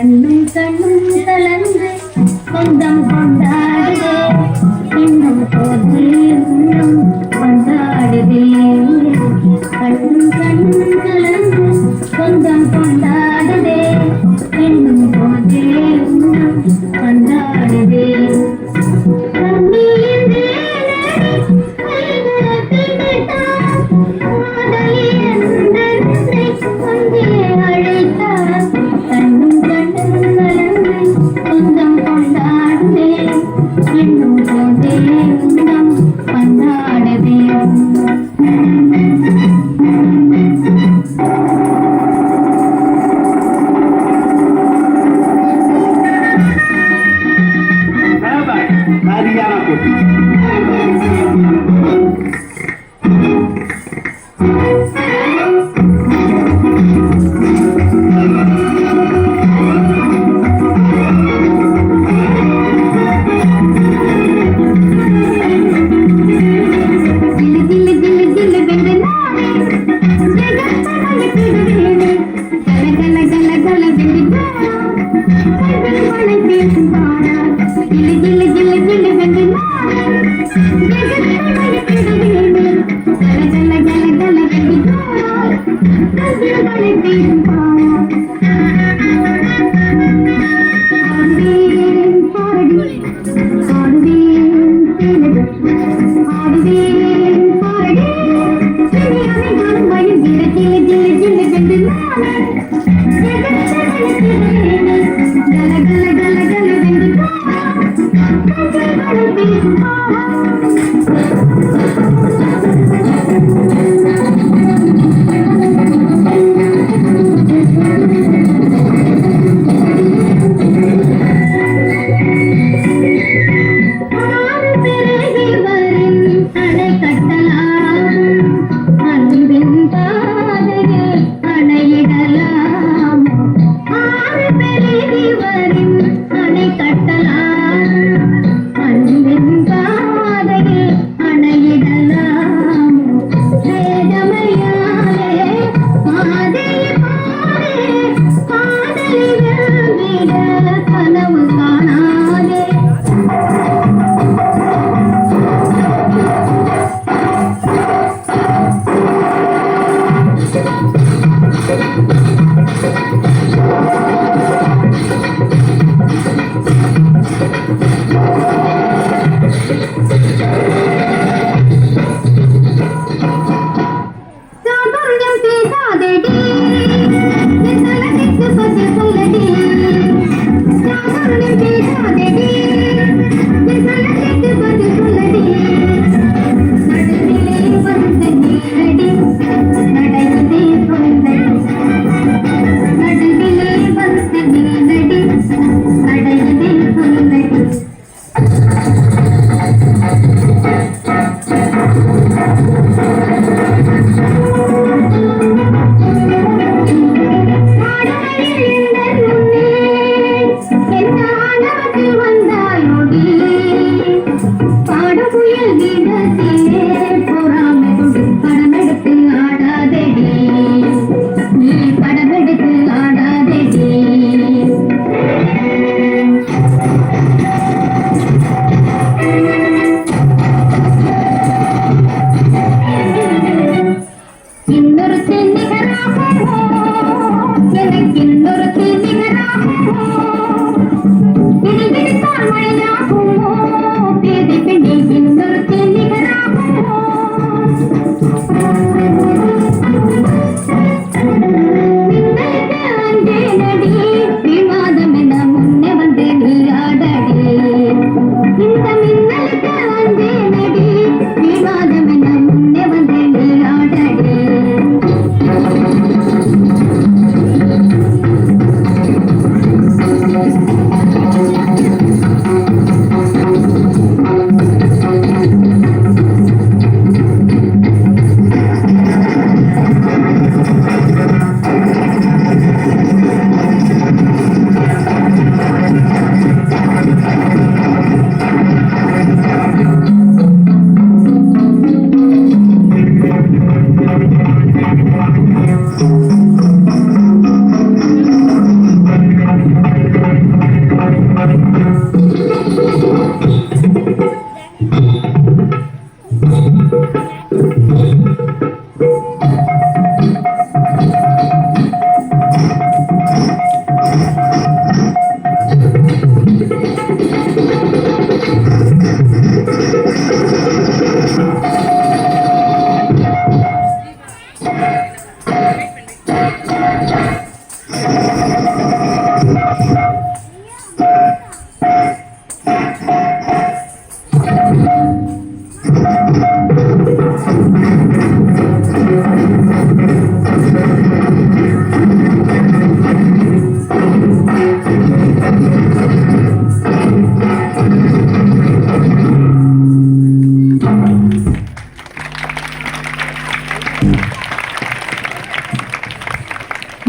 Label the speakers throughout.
Speaker 1: கண்ணும் கண்ணும்
Speaker 2: இன்னொரு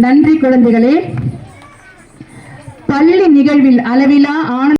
Speaker 3: நன்றி குழந்தைகளே. நிகழ்வில் அளவிலா ஆனந்த